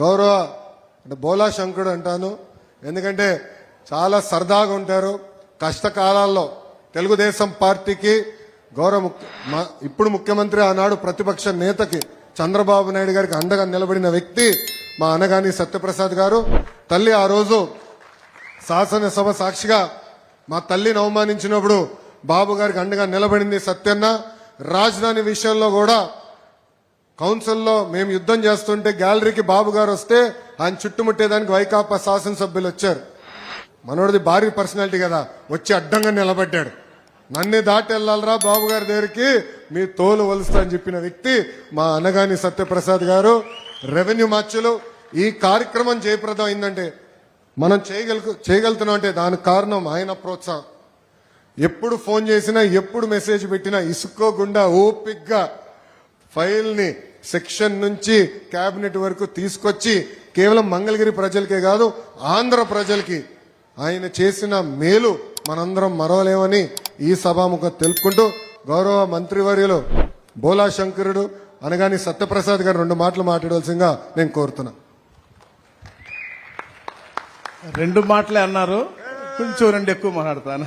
గౌరవ అంటే బోలా శంకుడు అంటాను. ఎందుకంటే చాలా సరదాగా ఉంటారు. కష్టకాలాల్లో తెలుగుదేశం పార్టీకి గౌరవ మా- ఇప్పుడు ముఖ్యమంత్రి ఆనాడు ప్రతిపక్ష నేతకి చంద్రబాబు నాయుడు గారికి అండగా నిలబడిన వ్యక్తి మా అనగాని సత్యప్రసాద్ గారు. తల్లి ఆ రోజు శాసనసభ సాక్షిగా మా తల్లిని అవమానించినప్పుడు బాబు గారికి అండగా నిలబడింది సత్యన్న. రాజధాని విషయంలో కూడా కౌన్సిల్లో మేము యుద్ధం చేస్తుంటే గ్యాలరీకి బాబు గారు వస్తే ఆయన చుట్టుముట్టేదానికి వైకాపా శాసనసభ్యులు వచ్చారు. మనోడిది భారీ పర్సనాలిటీ కదా. వచ్చి అడ్డంగా నిలబడ్డాడు. నన్ను దాటి వెళ్ళాలరా బాబు గారి దగ్గరికి మీ తోలు వలుస్తా అని చెప్పిన వ్యక్తి మా అనగాని సత్యప్రసాద్ గారు. రెవెన్యూ మార్చులు. ఈ కార్యక్రమం జయప్రదం అయిందంటే మనం చేయగల చేయగలుగుతున్నాం అంటే దానికి కారణం ఆయన ప్రోత్సాహం. ఎప్పుడు ఫోన్ చేసినా ఎప్పుడు మెసేజ్ పెట్టినా ఇసుకోకుండా ఓపిక్గా ఫైల్ని సెక్షన్ నుంచి కేబినెట్ వరకు తీసుకొచ్చి కేవలం మంగళగిరి ప్రజలకే కాదు ఆంధ్ర ప్రజలకి ఆయన చేసిన మేలు మనందరం మరవలేమని ఈ సభాముఖం తెలుపుకుంటూ గౌరవ మంత్రివర్యులు బోలా శంకరుడు అనగాని సత్యప్రసాద్ గారు రెండు మాటలు మాట్లాడవలసిందిగా నేను కోరుతున్నా. రెండు మాటలే అన్నారు. కొంచెం రెండు ఎక్కువ మాట్లాడతాను.